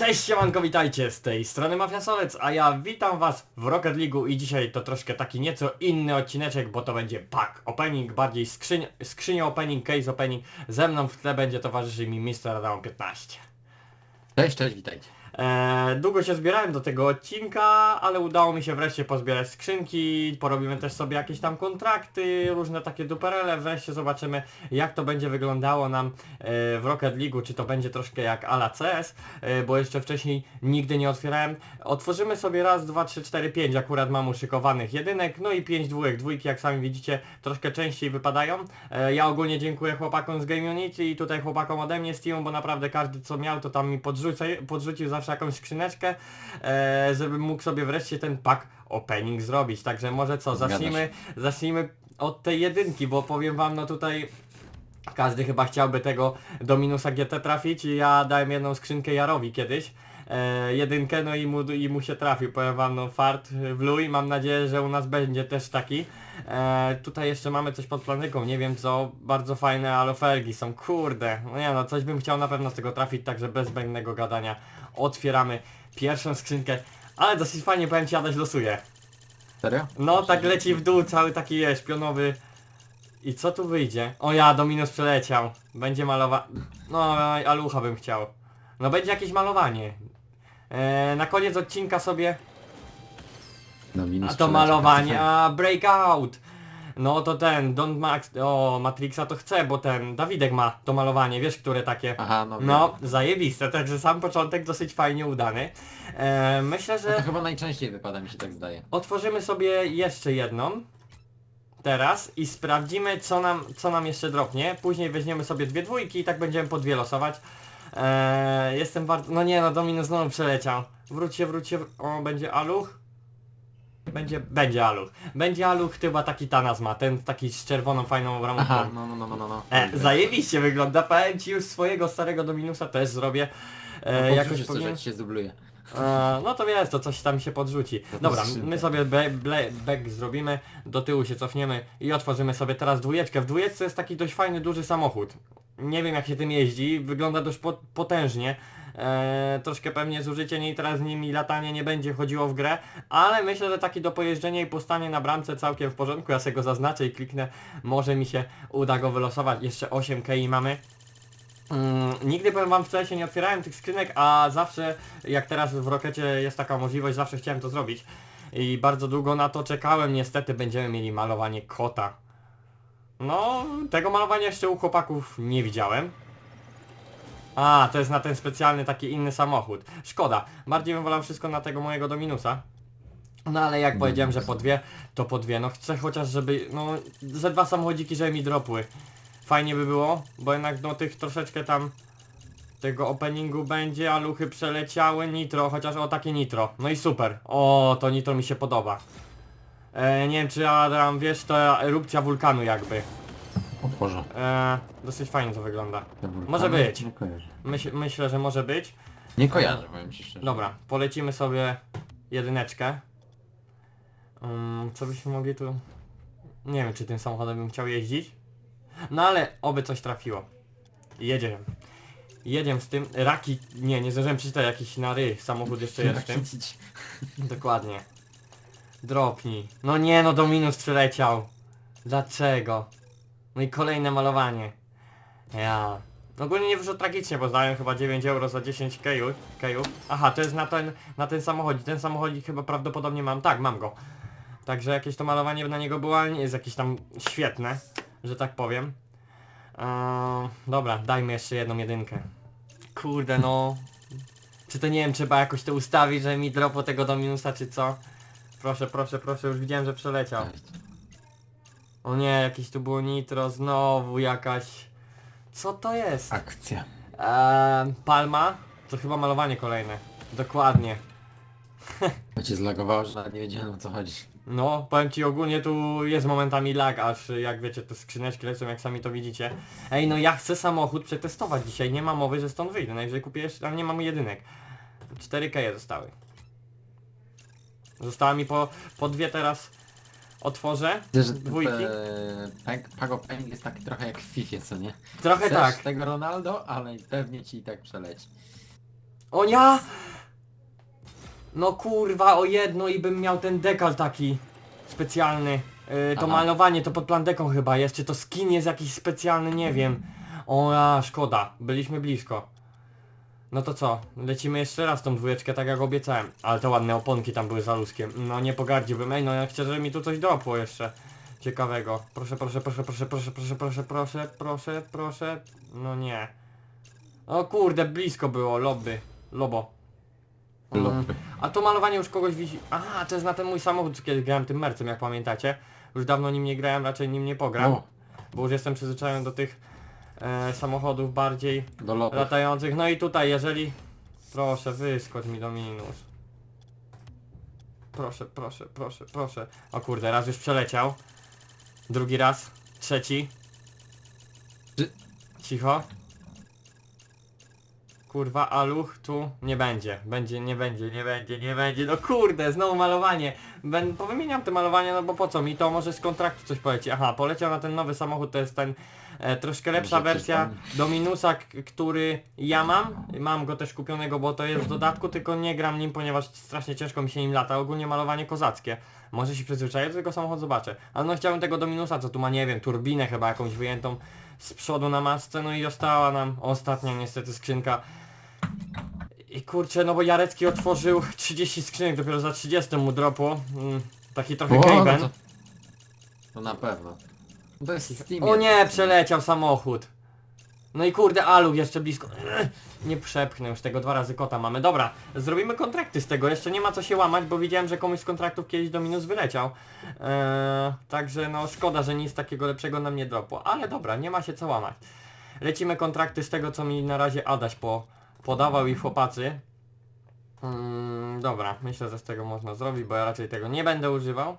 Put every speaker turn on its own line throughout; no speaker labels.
Cześć siemanko, witajcie z tej strony Mafiasolec, a ja witam was w Rocket League i dzisiaj to troszkę taki nieco inny odcineczek, bo to będzie pack opening, bardziej skrzyń, skrzynia opening, case opening. Ze mną w tle będzie towarzyszył mi Mr. Adam 15.
Cześć, cześć, witajcie.
Eee, długo się zbierałem do tego odcinka, ale udało mi się wreszcie pozbierać skrzynki, porobimy też sobie jakieś tam kontrakty, różne takie duperele, wreszcie zobaczymy jak to będzie wyglądało nam e, w Rocket League, czy to będzie troszkę jak ala CS, e, bo jeszcze wcześniej nigdy nie otwierałem. Otworzymy sobie raz, dwa, trzy, cztery, pięć, akurat mam uszykowanych jedynek, no i pięć dwójek, dwójki jak sami widzicie troszkę częściej wypadają. E, ja ogólnie dziękuję chłopakom z Game Unity i tutaj chłopakom ode mnie z Teamu, bo naprawdę każdy co miał to tam mi podrzucił zawsze jakąś skrzyneczkę, e, żebym mógł sobie wreszcie ten pack opening zrobić. Także może co, zacznijmy, zacznijmy od tej jedynki, bo powiem wam no tutaj każdy chyba chciałby tego do minusa GT trafić i ja dałem jedną skrzynkę Jarowi kiedyś. E, jedynkę, no i mu, i mu się trafił, powiem wam, no fart w luj, mam nadzieję, że u nas będzie też taki. E, tutaj jeszcze mamy coś pod platyką, nie wiem co, bardzo fajne alofergi są, kurde, no nie no, coś bym chciał na pewno z tego trafić, także bez zbędnego gadania otwieramy pierwszą skrzynkę, ale dosyć fajnie powiem ci, Adaś losuje.
Serio?
No tak leci w dół, cały taki jest, pionowy. I co tu wyjdzie? O ja, Dominus przeleciał. Będzie malowa... No, alucha bym chciał. No będzie jakieś malowanie. Eee, na koniec odcinka sobie...
No minus
A to malowanie, a breakout! No to ten, Don Max... O, Matrixa to chce, bo ten, Dawidek ma to malowanie, wiesz, które takie...
Aha, no
No, zajebiste, także sam początek dosyć fajnie udany. Eee, myślę,
No to
że...
chyba najczęściej wypada, mi się tak zdaje.
Otworzymy sobie jeszcze jedną. Teraz i sprawdzimy co nam, co nam jeszcze dropnie. Później weźmiemy sobie dwie dwójki i tak będziemy po dwie losować. Eee, jestem bardzo... No nie no, Dominus znowu przeleciał. Wróćcie, wróćcie. wr- O, będzie aluch. Będzie, będzie aluch. Będzie aluch chyba taki Tanas ma, ten taki z czerwoną fajną ramą.
Aha, no, no, no, no, no, no.
E, zajebiście wygląda, powiem ci już swojego starego Dominusa też zrobię. E,
no,
jakoś powinien...
się zdubluje.
E, no to wiesz, to coś tam się podrzuci. Dobra, my sobie be, ble, back zrobimy, do tyłu się cofniemy i otworzymy sobie teraz dwójeczkę. W dwójeczce jest taki dość fajny, duży samochód. Nie wiem jak się tym jeździ, wygląda dość po, potężnie. E, troszkę pewnie zużycie niej teraz z nimi latanie nie będzie chodziło w grę, ale myślę, że taki do pojeżdżenia i postanie na bramce całkiem w porządku. Ja sobie go zaznaczę i kliknę, może mi się uda go wylosować. Jeszcze 8 kei mamy. Mm, nigdy powiem wam wcześniej nie otwierałem tych skrzynek, a zawsze jak teraz w Rokecie jest taka możliwość, zawsze chciałem to zrobić. I bardzo długo na to czekałem, niestety będziemy mieli malowanie kota. No, tego malowania jeszcze u chłopaków nie widziałem. A, to jest na ten specjalny taki inny samochód. Szkoda, bardziej bym wolał wszystko na tego mojego Dominusa. No ale jak powiedziałem, że po dwie, to po dwie. No chcę chociaż, żeby, no, ze dwa samochodziki, żeby mi dropły. Fajnie by było, bo jednak no tych troszeczkę tam tego openingu będzie, a luchy przeleciały, nitro, chociaż o takie nitro. No i super. O, to nitro mi się podoba. E, nie wiem czy Adam wiesz, to erupcja wulkanu jakby.
O Boże.
E, dosyć fajnie to wygląda.
te wulkany
Może być.
Nie kojarzę.
Myśl, myślę, że może być.
Nie kojarzę, powiem ci szczerze.
Dobra, polecimy sobie jedyneczkę. Um, co byśmy mogli tu... Nie wiem, czy tym samochodem bym chciał jeździć. No ale oby coś trafiło. Jedziemy. Jedziemy z tym. Raki... Nie, nie zdążyłem przeczytać jakiś na ry. Samochód jeszcze jest w tym. Dokładnie. Dropnij. No nie no, Dominus przyleciał. Dlaczego? No i kolejne malowanie. Ja. Ogólnie nie wyszło tragicznie, bo zdałem chyba 9 euro za 10 kejów. kejów. Aha, to jest na ten, na ten samochodzik. Ten samochodzik chyba prawdopodobnie mam. Tak, mam go. Także jakieś to malowanie na niego było, ale nie jest jakieś tam świetne, że tak powiem. Eee, dobra, dajmy jeszcze jedną jedynkę. Kurde no. Czy to nie wiem, trzeba jakoś to ustawić, że mi dropo tego do minusa, czy co? Proszę, proszę, proszę, już widziałem, że przeleciał. O nie, jakieś tu było nitro, znowu jakaś... Co to jest?
Akcja.
Eee, palma? To chyba malowanie kolejne. Dokładnie.
To cię zlagowało, że nawet nie wiedziałem o co chodzi.
No, powiem ci ogólnie tu jest momentami lag, aż jak wiecie te skrzyneczki lecą jak sami to widzicie. Ej no ja chcę samochód przetestować dzisiaj, nie ma mowy, że stąd wyjdę, najwyżej kupię jeszcze, ale nie mam jedynek. 4 keje zostały. Została mi po, po dwie teraz otworzę,
Widzę, że
dwójki.
Pag Pago Peng jest taki trochę jak w FIFA, co nie?
Trochę
Chcesz
tak.
tego Ronaldo, ale pewnie ci i tak przeleci.
O ja! No kurwa, o jedno i bym miał ten dekal taki specjalny. Yy, to
Aha.
malowanie to pod plandeką chyba jest, czy to skin jest jakiś specjalny, nie wiem. O ja, szkoda, byliśmy blisko. No to co, lecimy jeszcze raz tą dwójeczkę, tak jak obiecałem. Ale te ładne oponki tam były za luskiem. No nie pogardziłbym, ej no ja chcę, żeby mi tu coś dropło jeszcze. Ciekawego. Proszę, proszę, proszę, proszę, proszę, proszę, proszę, proszę, proszę, proszę. No nie. O kurde, blisko było, lobby. Lobo.
Lobby.
A to malowanie już kogoś wisi... Aha, to jest na ten mój samochód, kiedy grałem tym mercem, jak pamiętacie. Już dawno nim nie grałem, raczej nim nie pogram.
O,
Bo już jestem przyzwyczajony do tych e, samochodów bardziej
do lotu.
latających. No i tutaj, jeżeli... Proszę, wyskocz mi do minus. Proszę, proszę, proszę, proszę. O kurde, raz już przeleciał. Drugi raz. Trzeci.
Czy-
Cicho. Kurwa, aluch tu nie będzie. Będzie, nie będzie, nie będzie, nie będzie. No kurde, znowu malowanie. Ben, powymieniam te malowanie, no bo po co mi to? Może z kontraktu coś poleci. Aha, poleciał na ten nowy samochód, to jest ten e, troszkę lepsza wersja. Dominusa, k- który ja mam. Mam go też kupionego, bo to jest w dodatku, tylko nie gram nim, ponieważ strasznie ciężko mi się nim lata. Ogólnie malowanie kozackie. Może się przyzwyczaję, to tylko samochód zobaczę. Ale no chciałbym tego Dominusa, co tu ma, nie wiem, turbinę chyba jakąś wyjętą z przodu na masce, no i została nam ostatnia niestety skrzynka. I kurczę, no bo Jarecki otworzył 30 skrzynek, dopiero za 30 mu dropło. Mm, taki trochę
O, no
Gaben.
to, to na pewno. No To jest Steam.
O nie, przeleciał samochód. No i kurde, Aluch jeszcze blisko. Nie przepchnę już tego, dwa razy kota mamy. Dobra, zrobimy kontrakty z tego, jeszcze nie ma co się łamać, bo widziałem, że komuś z kontraktów kiedyś do minus wyleciał. Eee, także no szkoda, że nic takiego lepszego nam nie dropło, ale dobra, nie ma się co łamać. Lecimy kontrakty z tego, co mi na razie Adaś po, podawał i chłopacy. Mm, dobra, myślę, że z tego można zrobić, bo ja raczej tego nie będę używał.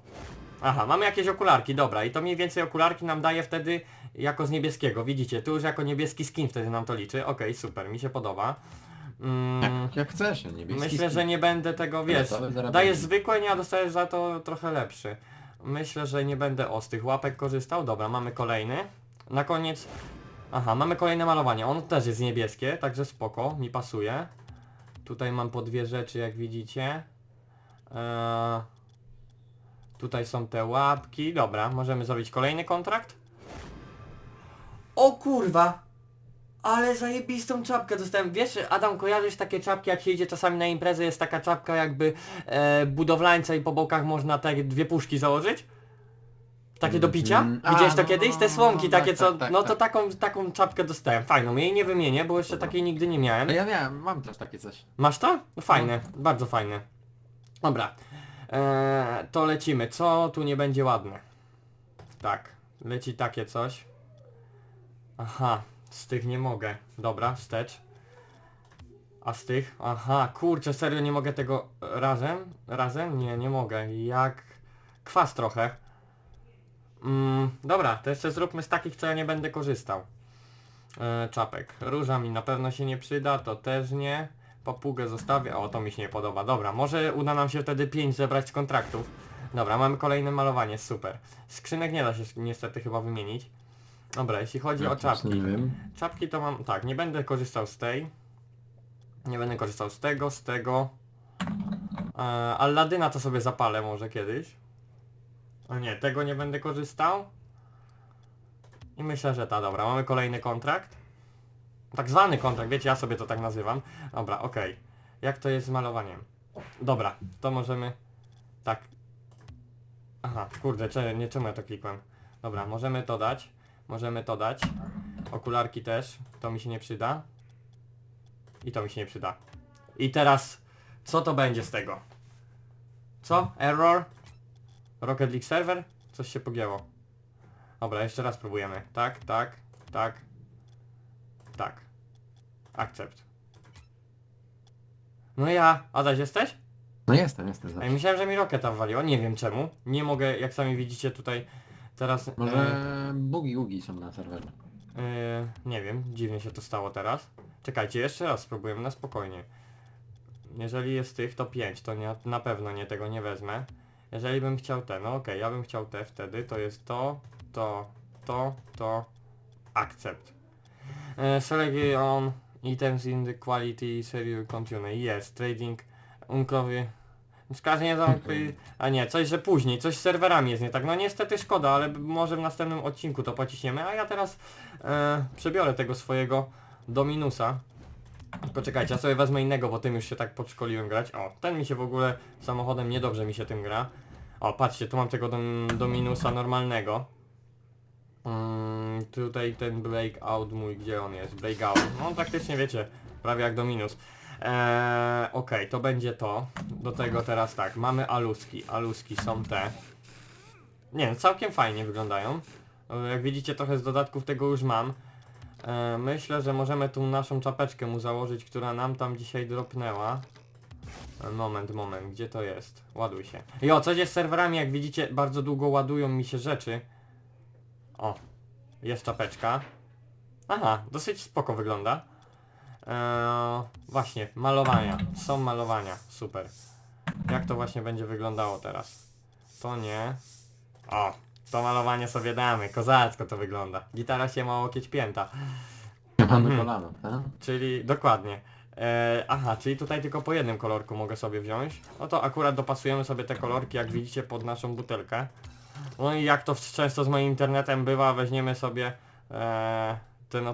Aha, mamy jakieś okularki, dobra, i to mniej więcej okularki nam daje wtedy jako z niebieskiego, widzicie, tu już jako niebieski skin wtedy nam to liczy, okej, super, mi się podoba. Mm,
Jak, jak chcesz, niebieski
myślę, że nie będę tego, wiesz,
zaraz
dajesz zwykłe, nie, a dostajesz za to trochę lepszy. Myślę, że nie będę o z tych łapek korzystał, dobra, mamy kolejny. Na koniec, aha, mamy kolejne malowanie, on też jest niebieskie, także spoko, mi pasuje. Tutaj mam po dwie rzeczy, jak widzicie. Eee, tutaj są te łapki. Dobra, możemy zrobić kolejny kontrakt. O kurwa! Ale zajebistą czapkę dostałem. Wiesz, Adam, kojarzysz takie czapki, jak się idzie czasami na imprezę, jest taka czapka jakby e, budowlańca i po bokach można te dwie puszki założyć? Takie do picia?
Mm,
Widziałeś to
no,
kiedyś? Te
no,
słomki
no,
takie
tak,
co...
tak, tak,
no to
tak.
taką, taką czapkę dostałem. Fajną, jej nie wymienię, bo jeszcze takiej nigdy nie miałem.
No ja miałem, mam też takie coś.
Masz to? No fajne, bardzo fajne. Dobra. Eee, to lecimy. Co tu nie będzie ładne? Tak. Leci takie coś. Aha. Z tych nie mogę. Dobra, wstecz. A z tych? Aha, kurczę, serio nie mogę tego razem? Razem? Nie, nie mogę. Jak kwas trochę. Mm, dobra, to jeszcze zróbmy z takich, co ja nie będę korzystał. E, czapek. Róża mi na pewno się nie przyda, to też nie. Papugę zostawię. O, to mi się nie podoba. Dobra, może uda nam się wtedy 5 zebrać z kontraktów. Dobra, mamy kolejne malowanie, super. Skrzynek nie da się niestety chyba wymienić. Dobra, jeśli chodzi o czapki.
Nie wiem.
Czapki to mam, tak, nie będę korzystał z tej. Nie będę korzystał z tego, z tego. E, Alladyna to sobie zapalę może kiedyś. O nie, tego nie będę korzystał. I myślę, że ta, dobra, mamy kolejny kontrakt. Tak zwany kontrakt, wiecie, ja sobie to tak nazywam. Dobra, okej. Jak to jest z malowaniem? Dobra, to możemy... Tak. Aha, kurde, nie czemu ja to klikłem. Dobra, możemy to dać. Możemy to dać. Okularki też, to mi się nie przyda. I to mi się nie przyda. I teraz, co to będzie z tego? Co? Error? Rocket League Server? Coś się pogięło. Dobra, jeszcze raz próbujemy. Tak, tak, tak, tak. Akcept. No ja, Adaś jesteś?
No jestem, jestem
Ej,
zawsze.
myślałem, że mi Rocketa wywaliło, nie wiem czemu. Nie mogę, jak sami widzicie tutaj teraz...
Może
e,
bugi bugi są na serwerze.
Yy, nie wiem, dziwnie się to stało teraz. Czekajcie, jeszcze raz spróbujemy na spokojnie. Jeżeli jest tych, to 5, to nie, na pewno nie tego nie wezmę. Jeżeli bym chciał te, no okej, ja bym chciał te wtedy, to jest to, to, to, to, akcept. Yy, select on Items in the quality serial continue. Jest, trading, unkowy. Wskazanie zamku... A nie, coś, że później, coś z serwerami jest nie tak. No niestety szkoda, ale b- może w następnym odcinku to pociśniemy. A ja teraz e, przebiorę tego swojego Dominusa. Tylko czekajcie, ja sobie wezmę innego, bo tym już się tak podszkoliłem grać. O, ten mi się w ogóle samochodem niedobrze mi się tym gra. O, patrzcie, tu mam tego dom, Dominusa normalnego. Mm, tutaj ten breakout mój, gdzie on jest? Breakout. No on praktycznie wiecie, prawie jak Dominus. Eee, Okej, to będzie to. Do tego teraz tak, mamy aluski. Aluski są te. Nie całkiem fajnie wyglądają. E, Jak widzicie trochę z dodatków tego już mam. E, myślę, że możemy tu naszą czapeczkę mu założyć, która nam tam dzisiaj dropnęła. E, Moment, moment, gdzie to jest? Ładuj się. Jo, coś jest z serwerami, jak widzicie, bardzo długo ładują mi się rzeczy. O, jest czapeczka. Aha, dosyć spoko wygląda. Eee, właśnie, malowania. Są malowania, super. Jak to właśnie będzie wyglądało teraz? To nie. O, to malowanie sobie damy, kozacko to wygląda. Gitara się ma łokieć pięta.
Mamy
Mhm.
kolano, tak?
Czyli dokładnie. E, aha, czyli tutaj tylko po jednym kolorku mogę sobie wziąć. No to akurat dopasujemy sobie te kolorki, jak widzicie, pod naszą butelkę. No i jak to w- często z moim internetem bywa, weźmiemy sobie e, te no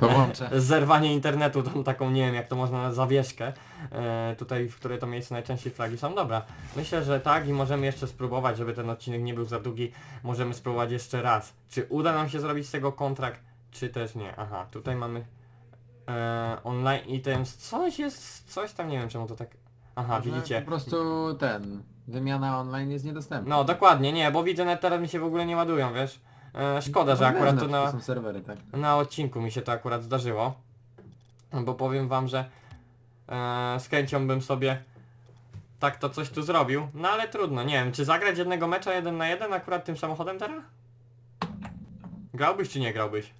to
Połączę.
zerwanie internetu, tą taką nie wiem jak to można na zawieszkę. E, tutaj, w której to miejsce najczęściej flagi są. Dobra, myślę, że tak i możemy jeszcze spróbować, żeby ten odcinek nie był za długi. Możemy spróbować jeszcze raz. Czy uda nam się zrobić z tego kontrakt, czy też nie. Aha, tutaj mamy e, online items. Coś jest, coś tam, nie wiem czemu to tak... Aha,
Że
widzicie.
Po prostu ten, wymiana online jest niedostępna.
No dokładnie, nie, bo widzę, że teraz mi się w ogóle nie ładują, wiesz. E, szkoda, że
No,
akurat
no,
na...
są serwery, tak?
Na odcinku mi się to akurat zdarzyło. Bo powiem wam, że e, z chęcią bym sobie tak to coś tu zrobił. No ale trudno, nie wiem, czy zagrać jednego mecza jeden na jeden akurat tym samochodem teraz? Grałbyś czy nie grałbyś?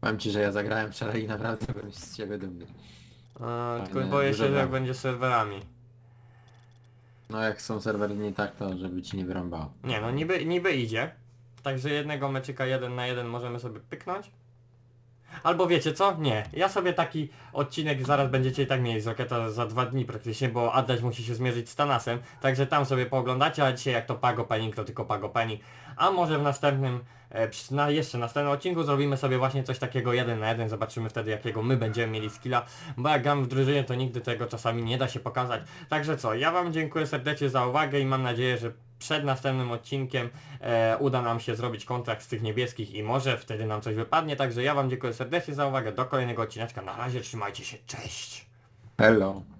Powiem ci, że ja zagrałem wczoraj i naprawdę byłem z siebie dumny.
E, tylko boję się, że jak
brawo.
będzie z serwerami.
No jak są serwery nie tak, to żeby ci nie wyrąbało.
Nie no, niby, niby idzie. Także jednego meczyka jeden na jeden możemy sobie pyknąć. Albo wiecie co? Nie. Ja sobie taki odcinek zaraz będziecie i tak mieli z Rocketa za dwa dni praktycznie, bo Adaś musi się zmierzyć z Tanasem. Także tam sobie pooglądacie, a dzisiaj jak to Pago Penning, to tylko Pago Penning. A może w następnym, e, przy- na jeszcze następnym odcinku zrobimy sobie właśnie coś takiego jeden na jeden, zobaczymy wtedy jakiego my będziemy mieli skilla, bo jak gram w drużynie to nigdy tego czasami nie da się pokazać. Także co, ja wam dziękuję serdecznie za uwagę i mam nadzieję, że przed następnym odcinkiem e, uda nam się zrobić kontrakt z tych niebieskich i może wtedy nam coś wypadnie. Także ja wam dziękuję serdecznie za uwagę. Do kolejnego odcineczka. Na razie trzymajcie się. Cześć!
Hello.